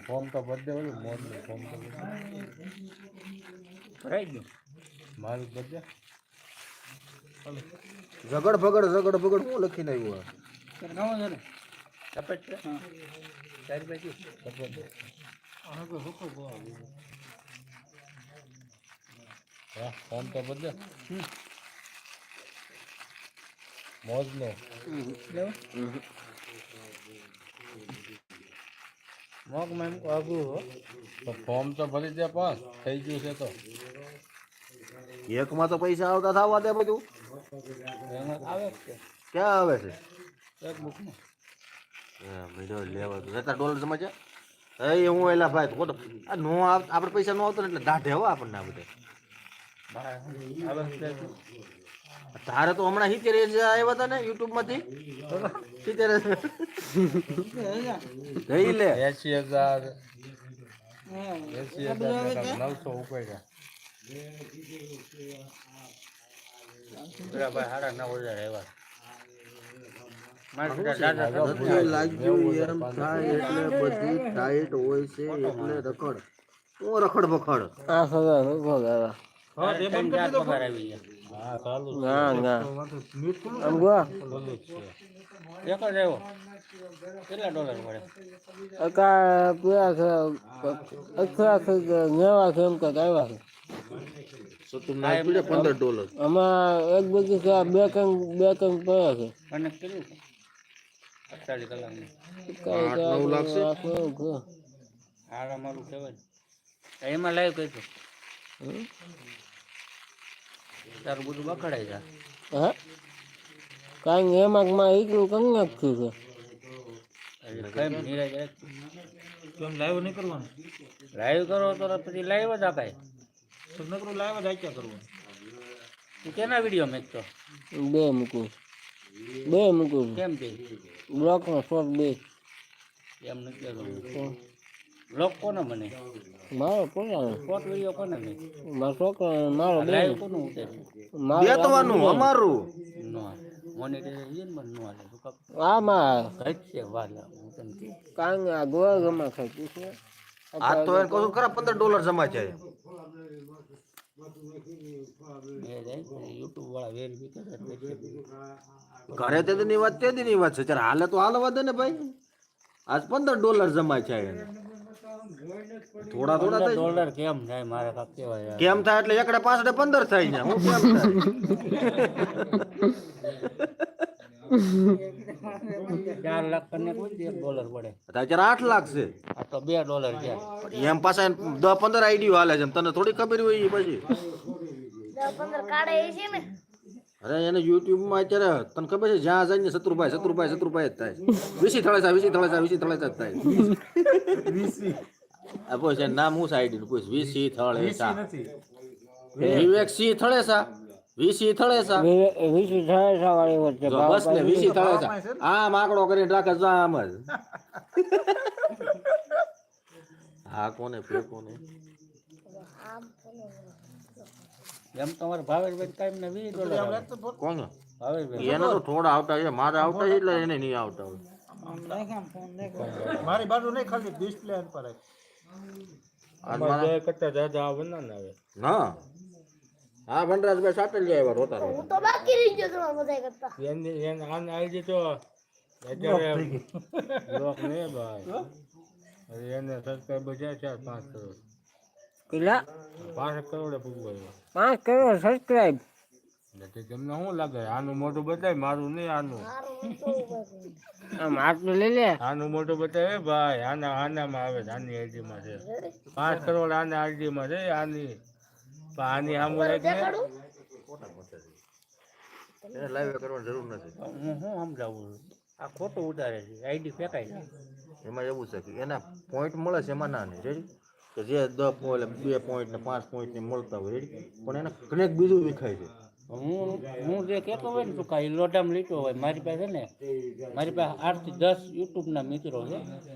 Form તો બધે ઓલું મોરનું ફોર્મ તો ભરાઈ ગયું મારું ઝગડ ભગડ ઝગડ ભગડ હું લખીને આવ્યું ને સફેદ છે બાજુ હા ફોર્મ તો બધે મોજનો. લેવું મેમ આગું તો ફોર્મ તો ભરી દે પાસ થઈ ગયું છે તો. એકમાં તો પૈસા આવતા થવા દે બધું. આવે ક્યાં આવે છે? એક બુકમાં વીડિયો લેવા તો રહેતા ડોલર સમજ એ હું એલા ભાઈ ખોટો. આ નો આવ આપણે પૈસા નો આવતો ને એટલે દાઢે હો આપણને આ બધે. બહાર આવે છે તારે તો હમણાં સિત્તેર આવ્યા હતા ને યુટ્યુબમાંથી? સિત્તેર લઈ લે. એસી હજાર. એસી હજાર નવસો ઉપાડ્યા. ભાઈ સાડા નવ હજાર આવ્યા. મારા બધા દાદા નથી લાગ્યું એમ થાય એટલે બધી ટાઈટ હોય છે એટલે રખડ. બખડ? પાંચ હજાર પગાર આવી ગયા. હા ચાલુ ના ના. આમ ગો એક જ આવ્યો. કેટલા ડોલર પડે અકા પેલા અખરા નેવા છે એમ કંઈક આવ્યા છે. પંદર ડોલર. આમાં એક બધી બે કંક બે કંક પડ્યા છે. અને કેટલું? અડતાલીસ કલાકની. આઠ નવ લાગશે? હાર અમારું કહેવાય. એમાં લાઈવ કહી દો તારું બધું બખડાઈ જાય હા કાંઈ એમાં માં એકલું કંઈ નાખ્યું છે કેમ નિરાજ કેમ લાઈવ નહીં કરવાનું લાઈવ કરો તો પછી લાઈવ જ આપાય નકરું લાઈવ જ આચ્યા કરવું તું કેના વીડિયો મેકતો બે મૂકું બે મૂકું કેમ બે બ્લોકનો શોર્ટ બે એમ નથી બ્લોક કોને મને. મારો પોતાનો શોર્ટ વિડિયો કોને મને મારો છોકરો મારો બે કોનું ઉતરે બેતવાનું અમારું. નો મોનેટાઇઝેશન પણ નો આલે આ માં આમાં છે વાલા હું તને કે કાંગ આ ગોવા ગમા ખાતું છે. આ તો એ કહું ખરા પંદર ડોલર જમા છે. યુટ્યુબ વાળા વેરિફિકેશન ઘરે તે ની વાત તે ની વાત છે. હાલે તો હાલવા દે ને ભાઈ. આજ પંદર ડોલર જમા છે. થોડા થોડા થાય. ડોલર કેમ થાય મારે કાક કેવાય કેમ થાય એટલે એકડે પાછળ પંદર થાય ને હું કેમ થાય? ચાર લાખ કરીને એક ડોલર પડે. અત્યારે આઠ લાખ છે. આ તો બે ડોલર છે. એમ પાછા દસ પંદર આઈડીઓ હાલે છે. તને થોડી ખબર હોય પછી. પછી પંદર કાઢે છે ને. અરે એને યુટ્યુબમાં અત્યારે તને ખબર છે જ્યાં જાય ને શત્રુભાઈ શત્રુભાઈ શત્રુભાઈ જ થાય. વીસી થળેસા વીસી થળેસા વીસી થળેસા જ થાય. આ પૂછે નામ હું સાઈડનું પૂછ? વીસી થળેસા વિવેક સિંહ થળેસા વીસી થળેસા વીસી થળેસા વાળી વચ્ચે બસ ને વીસી થળેસા આમ આંકડો કરીને રાખે જો આમ જ. હા કોને પે કોને એમ તમારે ભાવેશભાઈ કાંઈ ને વીસ ડોલર આવે. ભાવેશભાઈ એને તો થોડા આવતા છે. મારે આવતા એટલે એને નહીં આવતા હોય. મારી બાજુ નહીં ખાલી ડિસ્પ્લે પર આજ મારા બે કરતા જાજા આવે ના આવે. હા. વનરાજભાઈ સાટલિયા આવ્યા રોતા રોતા. હું તો બાકી રહી ગયો તમારા બધા કરતા. એને એને આને આવી જતો અત્યારે બ્લોક ને ભાઈ. એને સબસ્ક્રાઈબર છે ચાર પાંચ કરોડ. કેટલા પાંચ કરોડ પૂરું પાંચ કરોડ સબસ્ક્રાઈબ એટલે તમને શું લાગે? આનું મોટું બતાય મારું નહીં આનું. આમ આટલું લઈ લે. આનું મોટું બતાવે ભાઈ આના આનામાં આવે છે આની આઈડીમાં છે. પાંચ કરોડ આના આઈડીમાં છે આની. આની સામું રાખીને એને લાઈવ કરવાની જરૂર નથી. હું શું સમજાવું? આ ખોટું ઉતારે છે આઈડી ફેંકાય છે. એમાં એવું છે કે એના પોઈન્ટ મળે છે એમાં ના નહીં રેડી? કે જે દસ પોઈન્ટ બે પોઈન્ટ ને પાંચ પોઈન્ટ ને મળતા હોય પણ એને કનેક બીજું વિખાય છે. હું હું જે કહેતો હોય ને તું કાંઈ લોટામાં લીટો હોય. મારી પાસે ને, મારી પાસે આઠથી દસ યુટ્યુબના મિત્રો છે.